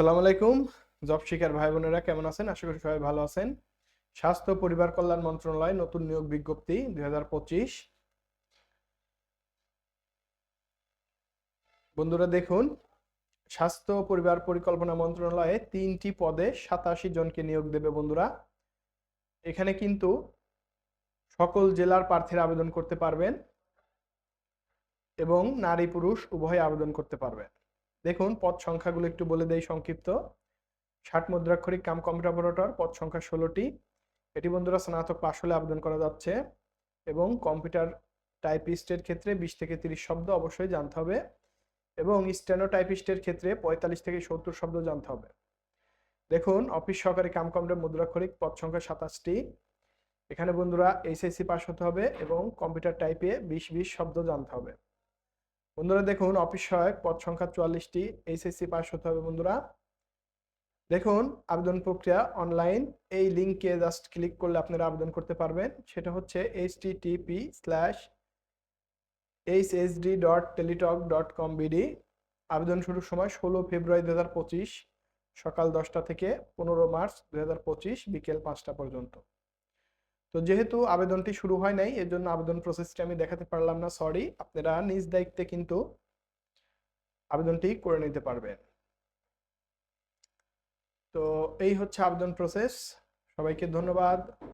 আসসালামু আলাইকুম। জব শিকার ভাই বোনেরা, কেমন আছেন? আশা করি সবাই ভালো আছেন। স্বাস্থ্য, পরিবার কল্যাণ মন্ত্রণালয় নতুন নিয়োগ বিজ্ঞপ্তি দুই হাজার পঁচিশ। বন্ধুরা, দেখুন, স্বাস্থ্য, পরিবার পরিকল্পনা মন্ত্রণালয়ে তিনটি পদে সাতাশি জনকে নিয়োগ দেবে বন্ধুরা। এখানে কিন্তু সকল জেলার প্রার্থীরা আবেদন করতে পারবেন এবং নারী, পুরুষ উভয় আবেদন করতে পারবেন। দেখুন, পদ সংখ্যাগুলো একটু বলে দেই সংক্ষিপ্ত। ষাট মুদ্রাক্ষরিক কাম কম্পিউটার অপারেটর, পদ সংখ্যা ষোলোটি। এটি বন্ধুরা স্নাতক পাশ হলে আবেদন করা যাচ্ছে এবং কম্পিউটার টাইপিস্টের ক্ষেত্রে বিশ থেকে তিরিশ শব্দ অবশ্যই জানতে হবে এবং স্টেনো টাইপিস্টের ক্ষেত্রে পঁয়তাল্লিশ থেকে সত্তর শব্দ জানতে হবে। দেখুন, অফিস সহকারী কাম কম্পিউটার মুদ্রাক্ষরিক পদ সংখ্যা সাতাশটি। এখানে বন্ধুরা এইচএসসি পাস হতে হবে এবং কম্পিউটার টাইপে বিশ বিশ শব্দ জানতে হবে। বন্ধুরা দেখুন, অফিস সহায়ক পদ সংখ্যা চুয়াল্লিশটি এইচএসসি পাস হতে হবে বন্ধুরা। দেখুন, আবেদন প্রক্রিয়া অনলাইন এই লিঙ্কে জাস্ট ক্লিক করলে আপনারা আবেদন করতে পারবেন। সেটা হচ্ছে H TP slash HSD dot Teletalk dot com BD আবেদন শুরুর সময় ষোলো ফেব্রুয়ারি দু হাজার পঁচিশ, সকাল দশটা থেকে পনেরো মার্চ দু হাজার পঁচিশ, বিকেল পাঁচটা পর্যন্ত। তো যেহেতু আবেদনটি শুরু হয় নাই এর জন্য আবেদন প্রসেসটি আমি দেখাতে পারলাম না সরি আপনারা নিজ দায়িত্বে কিন্তু আবেদনটি করে নিতে পারবেন। তো এই হচ্ছে আবেদন প্রসেস সবাইকে ধন্যবাদ।